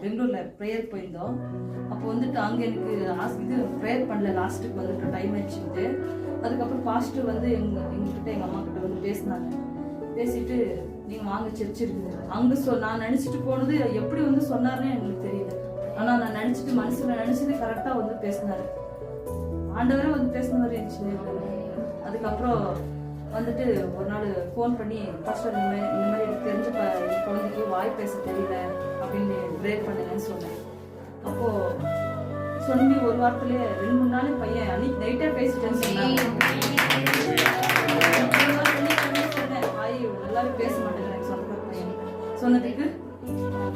பெங்களூர்ல ப்ரேயர் போயிருந்தோம். அப்போ வந்துட்டு அங்கே எனக்கு இது ப்ரேயர் பண்ணல. லாஸ்ட்டுக்கு வந்துட்டு டைம் ஆயிடுச்சுட்டு அதுக்கப்புறம் பாஸ்டர் வந்து எங்க எங்ககிட்ட எங்க அம்மா கிட்ட வந்து பேசினாங்க. பேசிட்டு நீங்க வாங்க சர்ச் இருக்குது. அங்க சொ நான் நினைச்சிட்டு போனது எப்படி வந்து சொன்னார்னே எனக்கு தெரியல. ஆனா நான் நினைச்சிட்டு மனசுல நினைச்சது கரெக்டா வந்து பேசினாரு. ஆண்டவரே வந்து பேசின மாதிரி இருந்துச்சு அதுக்கப்புறம் வந்துட்டு ஒரு நாள் ஃபோன் பண்ணி பாஸ்டர் இந்த மாதிரி இந்த மாதிரி எனக்கு தெரிஞ்ச குழந்தைக்கு வாய் பேச தெரியல அப்படின்னு ப்ரேக் பண்ணுங்கன்னு சொன்னேன். அப்போ சொல்லி ஒரு வாரத்திலே ரெண்டு மூணு நாள் பையன் அன்னைக்கு நைட்டே பேசிட்டேன்னு சொன்னாங்க. சொன்னேன், வாய் நல்லாவே பேச மாட்டேங்கிறேன் சொந்தக்கார பையன் சொன்னதுக்கு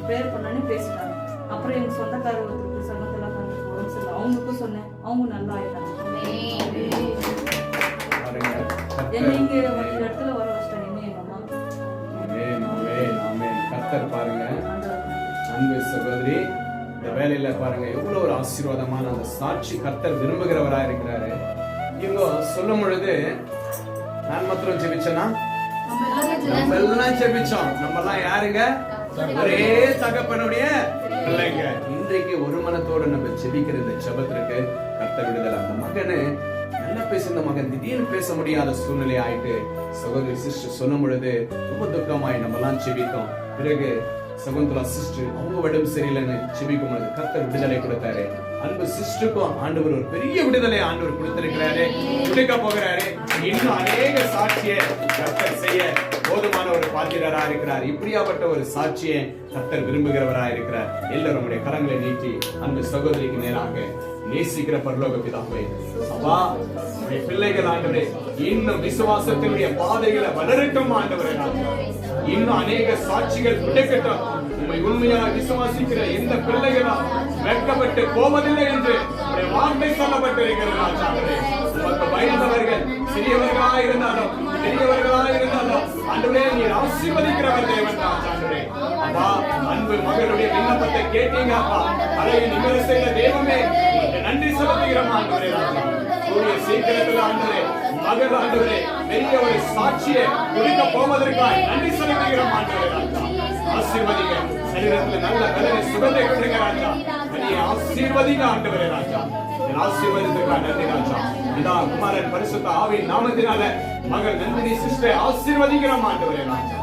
ப்ரேயர் பண்ணோன்னே பேசிட்டாங்க. அப்புறம் எங்க சொந்தக்கார ஒருத்தருக்கு சரியில்லை அவங்களுக்கும் சொன்னேன் அவங்க நல்லா ஆயிட்டாங்க பாருங்க. அன்பு சகோதரி இந்த வேலையில பாருங்க எவ்வளவு ஒரு ஆசீர்வாதமான அந்த சாட்சி கர்த்தர் விரும்புகிறவரா இருக்கிறாரு. இவங்க சொல்லும் பொழுது நான் மாத்திரம் ஜெபிச்சேனா? நம்ம எல்லாம் ஜெபிச்சோம். நம்ம எல்லாம் யாருங்க ஒரே தகப்பனுடைய பிள்ளைங்க. இன்றைக்கு ஒரு மனத்தோடு நம்ம ஜெபிக்கிற இந்த ஜெபத்திற்கு கர்த்தர் விடுதலை. அந்த மகனு நல்லா பேசுன மகன் திடீர்னு பேச முடியாத சூழ்நிலை ஆயிட்டு சகோதரி சிஸ்டர் சொல்லும் பொழுது ரொம்ப துக்கமாய் நம்ம எல்லாம் ஜெபித்தோம் பிறகு சகுந்தலா சிஸ்டர் அவங்க உடம்பு சரியில்லைன்னு செபிக்கும் பொழுது கர்த்தர் விடுதலை கொடுத்தாரு. அன்பு சிஸ்டருக்கும் ஆண்டவர் ஒரு பெரிய விடுதலை ஆண்டவர் கொடுத்திருக்கிறாரு. கொடுக்க போகிறாரு. இன்னும் அநேக சாட்சியை கர்த்தர் செய்ய போதுமான இருக்கிறார் இப்படியாப்பட்ட ஒரு சாட்சியை கத்தர் விரும்புகிறவரா இருக்கிறார் எல்லாரும் உடைய கரங்களை நீட்டி அந்த சகோதரிக்கு நேராக நேசிக்கிற பரலோக பிதாவே அப்பா உடைய பிள்ளைகள் ஆண்டவரே இன்னும் விசுவாசத்தினுடைய பாதைகளை வளரட்டும் ஆண்டவரே இன்னும் அநேக சாட்சிகள் கிடைக்கட்டும் உண்மை உண்மையாக விசுவாசிக்கிற எந்த பிள்ளைகளா வெட்கப்பட்டு போவதில்லை என்று வார்த்தை சொல்லப்பட்டிருக்கிறது ராஜாவே. உமக்கு பயந்தவர்கள் சிறியவர்களா இருந்தாலும் பெரியவர்களாக இருந்தாலும் ஆண்டவரே நீர் ஆசீர்வதிக்கிறவர் தேவன் ஆண்டவரே. அப்பா அன்பு மகளுடைய விண்ணப்பத்தை கேட்டீங்க அப்பா. அதை நிகழ செய்த தெய்வமே நன்றி செலுத்துகிறோம் ஆண்டவரே கூடிய சீக்கிரத்தில் ஆண்டவரே மகள் ஆண்டவரே பெரிய ஒரு சாட்சியை கொடுக்க போவதற்காக நன்றி செலுத்துகிறோம் ஆண்டவரே ராஜா. ஆசீர்வதிங்க. சரீரத்தில் நல்ல பலனை சுகத்தை கொடுங்க ராஜா. நீ ஆசீர்வதிங்க ஆண்டவரே ராஜா. என் ஆசீர்வதித்திருக்கா நன்றி ராஜா இதா குமாரன் பரிசுத்த ஆவின் நாமத்தினால மகள் நந்தினி சிஸ்டரை ஆசீர்வதிக்கிறோம் ஆண்டவரே ராஜா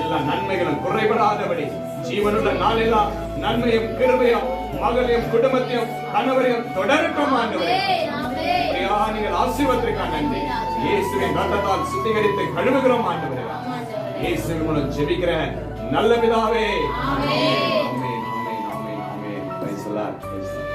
எல்லா நன்மைகளும் குறைபடாதபடி ஜீவனுள்ள நாளெல்லாம் நன்மையும் கிருபையும் மகளையும் குடும்பத்தையும் கணவரையும் தொடரட்டும் ஆண்டவரே. நீங்கள் ஆசீர்வத்திற்காக நன்றி. இயேசுவின் ரத்தத்தால் சுத்திகரித்து கழுவுகிறோம் ஆண்டவரே. இயேசுவின் மூலம் ஜெபிக்கிற நல்ல பிதாவே. ஆமென். ஆமென் ஆமென் ஆமென் ஆமென். Praise the